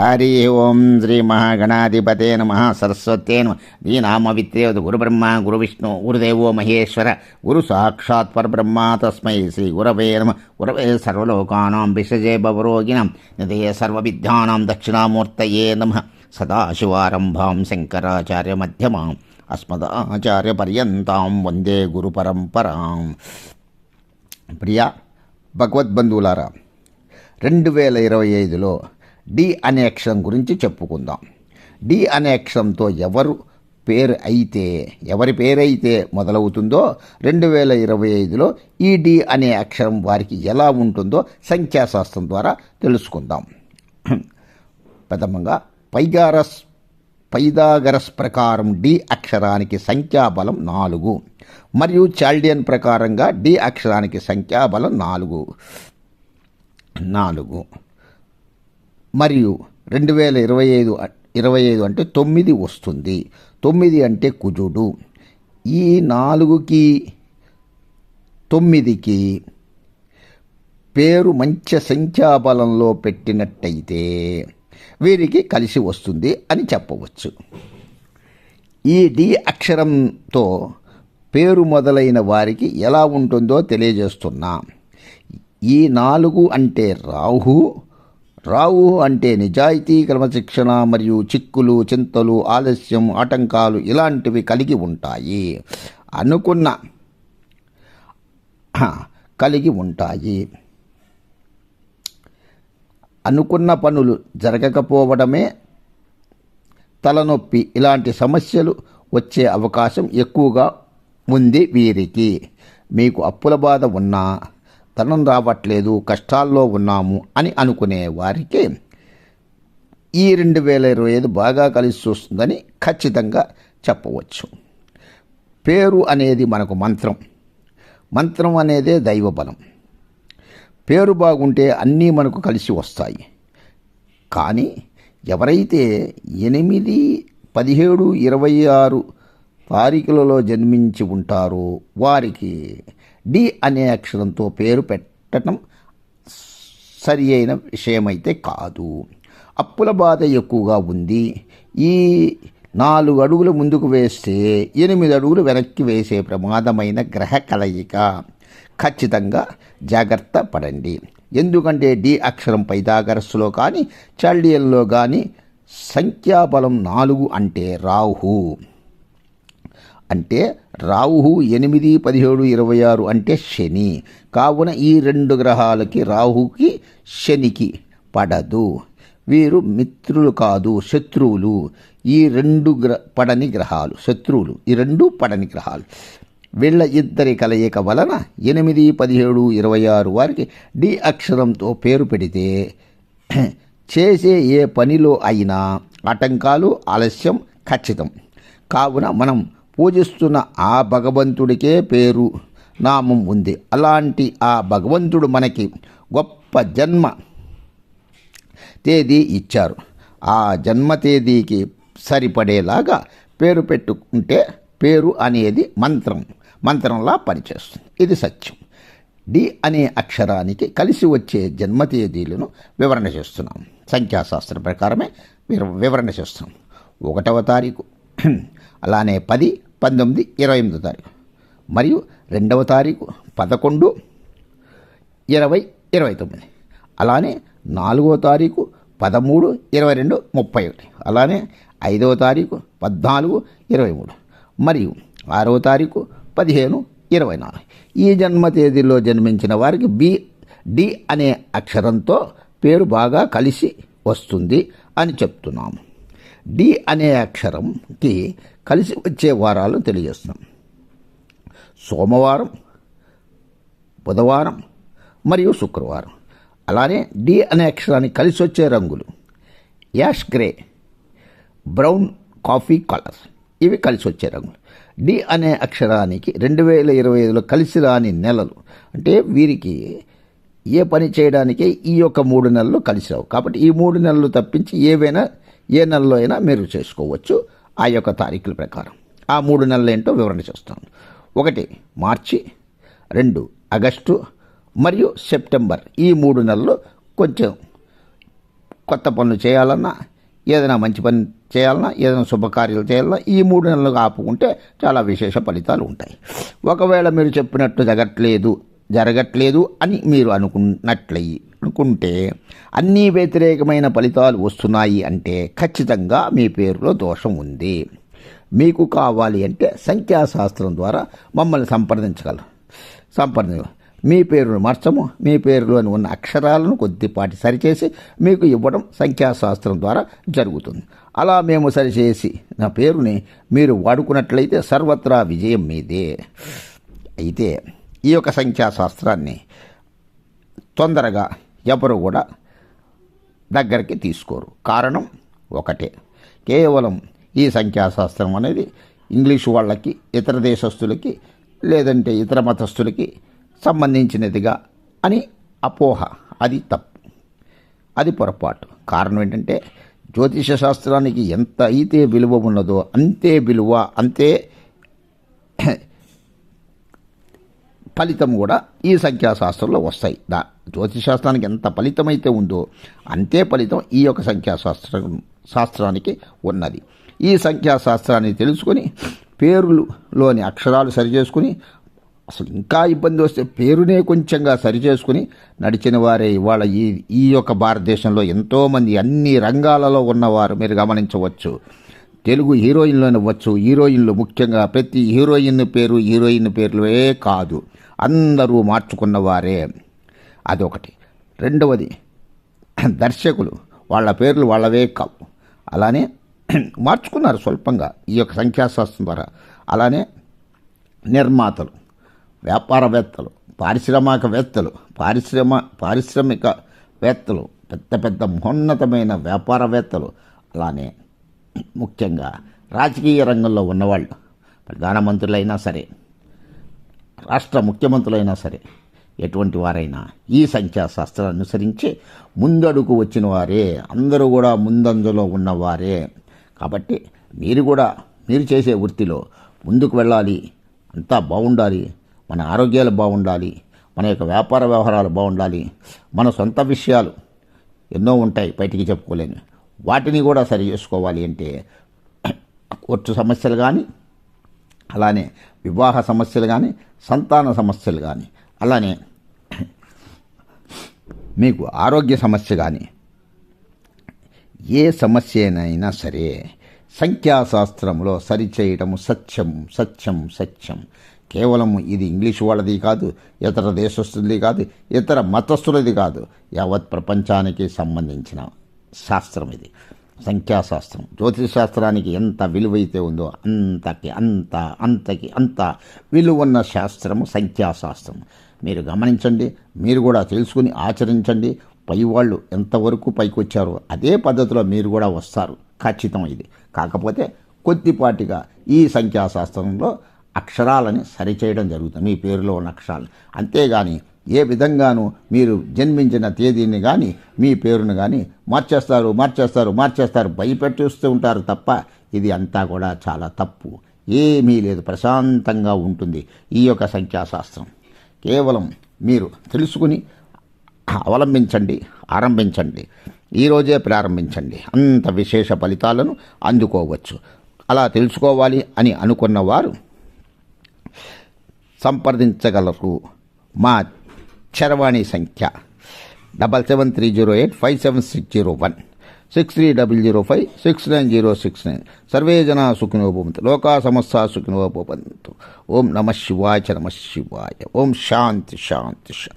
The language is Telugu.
హరి ఓం శ్రీ మహాగణాధిపతే నమ సరస్వతే నమ దీనామవిత్రేవత గురుబ్రహ్మ గురువిష్ణు గురుదేవో మహేశ్వర గురు సాక్షాత్ పరబ్రహ్మ తస్మై శ్రీ గురవే నమ గురవే సర్వలోకానాం విషజే భవరోగిణం నిదయే సర్వవిద్యానాం దక్షిణామూర్తయే నమ సదాశివారంభాం శంకరాచార్యమధ్యమాం అస్మదాచార్యపర్యంతాం వందే గురుపరంపరాం ప్రియ భగవద్బంధువులారా రెండు వేల ఇరవై ఐదులో డి అనే అక్షరం గురించి చెప్పుకుందాం. డి అనే అక్షరంతో ఎవరు పేరు అయితే ఎవరి పేరైతే మొదలవుతుందో రెండు వేల ఇరవై ఐదులో ఈ డి అనే అక్షరం వారికి ఎలా ఉంటుందో సంఖ్యాశాస్త్రం ద్వారా తెలుసుకుందాం. ప్రథమంగా పైగారస్ పైదాగరస్ ప్రకారం డి అక్షరానికి సంఖ్యాబలం నాలుగు మరియు చాల్డియన్ ప్రకారంగా డి అక్షరానికి సంఖ్యాబలం నాలుగు. నాలుగు. మరియు రెండు వేల ఇరవై ఐదు ఇరవై ఐదు అంటే తొమ్మిది వస్తుంది. తొమ్మిది అంటే కుజుడు. ఈ నాలుగుకి తొమ్మిదికి పేరు మంచి సంఖ్యాబలంలో పెట్టినట్టయితే వీరికి కలిసి వస్తుంది అని చెప్పవచ్చు. ఈ డి అక్షరంతో పేరు మొదలైన వారికి ఎలా ఉంటుందో తెలియజేస్తున్నా. ఈ నాలుగు అంటే రాహు రావు అంటే నిజాయితీ క్రమశిక్షణ మరియు చిక్కులు చింతలు ఆలస్యం ఆటంకాలు ఇలాంటివి కలిగి ఉంటాయి. అనుకున్న కలిగి ఉంటాయి. అనుకున్న పనులు జరగకపోవడమే తలనొప్పి. ఇలాంటి సమస్యలు వచ్చే అవకాశం ఎక్కువగా ఉంది వీరికి. మీకు అప్పుల బాధ ఉన్నా ధనం రావట్లేదు కష్టాల్లో ఉన్నాము అని అనుకునే వారికి ఈ రెండు వేల ఇరవై ఐదు బాగా కలిసి వస్తుందని ఖచ్చితంగా చెప్పవచ్చు. పేరు అనేది మనకు మంత్రం. మంత్రం అనేదే దైవబలం. పేరు బాగుంటే అన్నీ మనకు కలిసి వస్తాయి. కానీ ఎవరైతే ఎనిమిది పదిహేడు ఇరవై ఆరు తారీఖులలో జన్మించి ఉంటారో వారికి డి అనే అక్షరంతో పేరు పెట్టడం సరి అయిన విషయమైతే కాదు. అప్పుల బాధ ఎక్కువగా ఉంది. ఈ నాలుగు అడుగులు ముందుకు వేస్తే ఎనిమిది అడుగులు వెనక్కి వేసే ప్రమాదమైన గ్రహ కలయిక. ఖచ్చితంగా జాగ్రత్త పడండి. ఎందుకంటే డి అక్షరం పైదాగరస్సులో కానీ చాల్డియల్లో కానీ సంఖ్యాబలం నాలుగు అంటే రాహు. అంటే రాహు ఎనిమిది పదిహేడు ఇరవై ఆరు అంటే శని. కావున ఈ రెండు గ్రహాలకి రాహుకి శనికి పడదు. వీరు మిత్రులు కాదు శత్రువులు. ఈ రెండు గ్ర పడని గ్రహాలు శత్రువులు. ఈ రెండు పడని గ్రహాలు. వీళ్ళ ఇద్దరి కలయిక వలన ఎనిమిది పదిహేడు ఇరవై ఆరు వారికి డి అక్షరంతో పేరు పెడితే చేసే ఏ పనిలో అయినా ఆటంకాలు ఆలస్యం ఖచ్చితం. కావున మనం పూజిస్తున్న ఆ భగవంతుడికే పేరు నామం ఉంది. అలాంటి ఆ భగవంతుడు మనకి గొప్ప జన్మ తేదీ ఇచ్చారు. ఆ జన్మ తేదీకి సరిపడేలాగా పేరు పెట్టుకుంటే పేరు అనేది మంత్రం. మంత్రంలా పనిచేస్తుంది. ఇది సత్యం. డి అనే అక్షరానికి కలిసి వచ్చే జన్మ తేదీలను వివరణ చేస్తున్నాం. సంఖ్యాశాస్త్రం ప్రకారమే వివరణ చేస్తున్నాం. ఒకటవ తారీఖు. అలానే పది పంతొమ్మిది ఇరవై ఎనిమిదో తారీఖు. మరియు రెండవ తారీఖు పదకొండు ఇరవై ఇరవై తొమ్మిది. అలానే నాలుగో తారీఖు పదమూడు ఇరవై రెండు ముప్పై ఒకటి. అలానే ఐదవ తారీఖు పద్నాలుగు ఇరవై మూడు. మరియు ఆరవ తారీఖు పదిహేను ఇరవై నాలుగు. ఈ జన్మ తేదీలో జన్మించిన వారికి బి డి అనే అక్షరంతో పేరు బాగా కలిసి వస్తుంది అని చెప్తున్నాము. డి అనే అక్షరంకి కలిసి వచ్చే వారాలు తెలియజేస్తున్నాం సోమవారం బుధవారం మరియు శుక్రవారం. అలానే డి అనే అక్షరానికి కలిసి వచ్చే రంగులు. Ash grey brown coffee colour. ఇవి కలిసి వచ్చే రంగులు. డి అనే అక్షరానికి రెండు వేల ఇరవై ఐదులో కలిసి రాని నెలలు. అంటే వీరికి ఏ పని చేయడానికి ఈ యొక్క మూడు నెలలు కలిసి రావు. కాబట్టి ఈ మూడు నెలలు తప్పించి ఏవైనా ఏ నెలలో అయినా మీరు చేసుకోవచ్చు. ఆ యొక్క తారీఖుల ప్రకారం. ఆ మూడు నెలలు ఏంటో వివరణ చేస్తాను. ఒకటి మార్చి. రెండు ఆగస్టు. మరియు సెప్టెంబర్. ఈ మూడు నెలలు కొంచెం కొత్త పనులు చేయాలన్నా ఏదైనా మంచి పని చేయాలన్నా ఏదైనా శుభకార్యాలు చేయాలన్నా ఈ మూడు నెలలు ఆపుకుంటే చాలా విశేష ఫలితాలు ఉంటాయి. ఒకవేళ మీరు చెప్పినట్టు జరగట్లేదు జరగట్లేదు అని మీరు అనుకున్నట్లయి అనుకుంటే అన్నీ వ్యతిరేకమైన ఫలితాలు వస్తున్నాయి అంటే ఖచ్చితంగా మీ పేరులో దోషం ఉంది. మీకు కావాలి అంటే సంఖ్యాశాస్త్రం ద్వారా మమ్మల్ని సంప్రదించగలరు. సంప్రదించ మీ పేరును మార్చము మీ పేరులోని ఉన్న అక్షరాలను కొద్దిపాటి సరిచేసి మీకు ఇవ్వడం సంఖ్యాశాస్త్రం ద్వారా జరుగుతుంది. అలా మేము సరిచేసి నా పేరుని మీరు వాడుకున్నట్లయితే సర్వత్రా విజయం మీదే. అయితే ఈ యొక్క సంఖ్యాశాస్త్రాన్ని తొందరగా ఎవరు కూడా దగ్గరికి తీసుకోరు. కారణం ఒకటే. కేవలం ఈ సంఖ్యాశాస్త్రం అనేది ఇంగ్లీషు వాళ్ళకి ఇతర దేశస్తులకి లేదంటే ఇతర మతస్థులకి సంబంధించినదిగా అని అపోహ. అది తప్పు. అది పొరపాటు. కారణం ఏంటంటే జ్యోతిష శాస్త్రానికి ఎంత అయితే విలువ ఉన్నదో అంతే విలువ అంతే ఫలితం కూడా ఈ సంఖ్యాశాస్త్రంలో వస్తాయి. దా జ్యోతిశాస్త్రానికి ఎంత ఫలితమైతే ఉందో అంతే ఫలితం ఈ యొక్క సంఖ్యాశాస్త్రం శాస్త్రానికి ఉన్నది. ఈ సంఖ్యాశాస్త్రాన్ని తెలుసుకొని పేరులోని అక్షరాలు సరిచేసుకుని అసలు ఇంకా ఇబ్బంది వస్తే పేరునే కొంచెంగా సరిచేసుకుని నడిచిన వారే ఇవాళ ఈ ఈ యొక్క భారతదేశంలో ఎంతోమంది అన్ని రంగాలలో ఉన్నవారు మీరు గమనించవచ్చు. తెలుగు హీరోయిన్లు అవ్వచ్చు హీరోయిన్లు ముఖ్యంగా ప్రతి హీరోయిన్ పేరు హీరోయిన్ పేర్లే కాదు. అందరూ మార్చుకున్నవారే అదొకటి. రెండవది దర్శకులు వాళ్ళ పేర్లు వాళ్ళవే కావు. అలానే మార్చుకున్నారు స్వల్పంగా ఈ యొక్క సంఖ్యాశాస్త్రం ద్వారా. అలానే నిర్మాతలు వ్యాపారవేత్తలు పారిశ్రామికవేత్తలు పారిశ్రమ పారిశ్రామికవేత్తలు పెద్ద పెద్ద మహోన్నతమైన వ్యాపారవేత్తలు అలానే ముఖ్యంగా రాజకీయ రంగంలో ఉన్నవాళ్ళు ప్రధానమంత్రులైనా సరే రాష్ట్ర ముఖ్యమంత్రులైనా సరే ఎటువంటి వారైనా ఈ సంఖ్యాశాస్త్రం అనుసరించి ముందడుగు వచ్చిన వారే అందరూ కూడా ముందంజలో ఉన్నవారే. కాబట్టి మీరు కూడా మీరు చేసే వృత్తిలో ముందుకు వెళ్ళాలి. అంతా బాగుండాలి. మన ఆరోగ్యాలు బాగుండాలి. మన యొక్క వ్యాపార వ్యవహారాలు బాగుండాలి. మన సొంత విషయాలు ఎన్నో ఉంటాయి బయటికి చెప్పుకోలేని. వాటిని కూడా సరి చేసుకోవాలి అంటే కోర్టు సమస్యలు కానీ అలానే వివాహ సమస్యలు కానీ సంతాన సమస్యలు కానీ అలానే మీకు ఆరోగ్య సమస్య కానీ ఏ సమస్యనైనా సరే సంఖ్యాశాస్త్రంలో సరిచేయటము సత్యం సత్యం సత్యం. కేవలం ఇది ఇంగ్లీష్ వాళ్ళది కాదు ఇతర దేశస్తులది కాదు ఇతర మతస్థులది కాదు యావత్ ప్రపంచానికి సంబంధించిన శాస్త్రం ఇది సంఖ్యాశాస్త్రం. జ్యోతిషశాస్త్రానికి ఎంత విలువైతే ఉందో అంతకి అంత అంతకి అంత విలువన్న శాస్త్రము సంఖ్యాశాస్త్రం. మీరు గమనించండి మీరు కూడా తెలుసుకుని ఆచరించండి. పైవాళ్ళు ఎంతవరకు పైకి వచ్చారో అదే పద్ధతిలో మీరు కూడా వస్తారు. ఖచ్చితం ఇది. కాకపోతే కొద్దిపాటిగా ఈ సంఖ్యాశాస్త్రంలో అక్షరాలని సరిచేయడం జరుగుతుంది. మీ పేరులో ఉన్న అక్షరాలు అంతేగాని ఏ విధంగానూ మీరు జన్మించిన తేదీని కానీ మీ పేరును కానీ మార్చేస్తారు మార్చేస్తారు మార్చేస్తారు భయపెట్టిస్తూ ఉంటారు తప్ప ఇది అంతా కూడా చాలా తప్పు. ఏమీ లేదు ప్రశాంతంగా ఉంటుంది ఈ యొక్క సంఖ్యాశాస్త్రం. కేవలం మీరు తెలుసుకుని అవలంబించండి ఆరంభించండి. ఈరోజే ప్రారంభించండి. అంత విశేష ఫలితాలను అందుకోవచ్చు. అలా తెలుసుకోవాలి అని అనుకున్న వారు సంప్రదించగలరు. మా చరవాణి సంఖ్య. Double seven three zero eight five seven six zero one. Six three double zero five six nine zero six nine. Survey జనా సుఖినో భవంతు. లోకా సమస్త సుఖినో భవంతు. ఓం నమ శివాయ నమ శివాయ. ఓం శాంతి శాంతి శాంతి